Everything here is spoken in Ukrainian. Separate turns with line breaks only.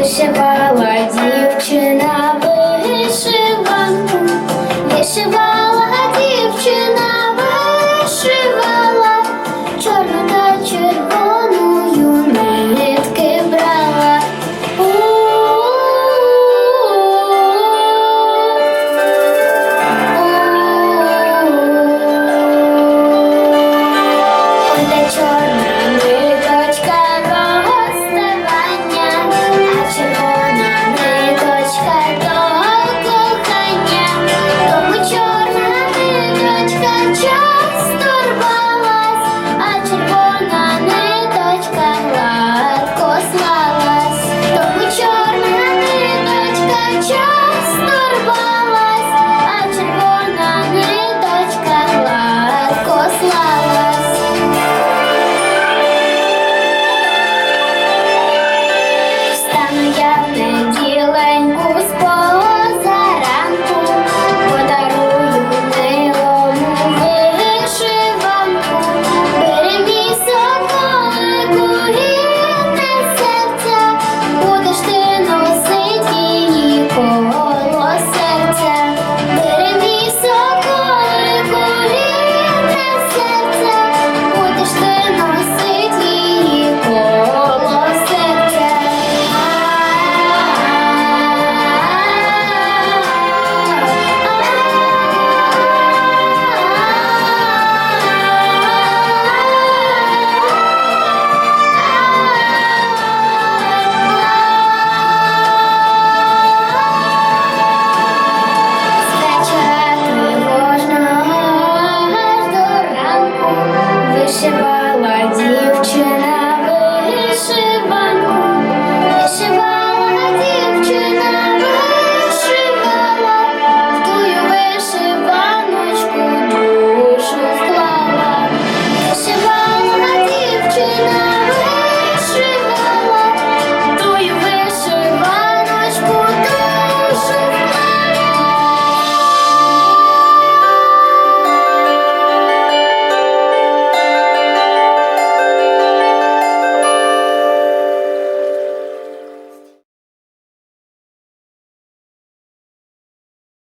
вишивала дівчина, вишиванку, вишивала дівчина, вишивала, чорна та червона. yeah.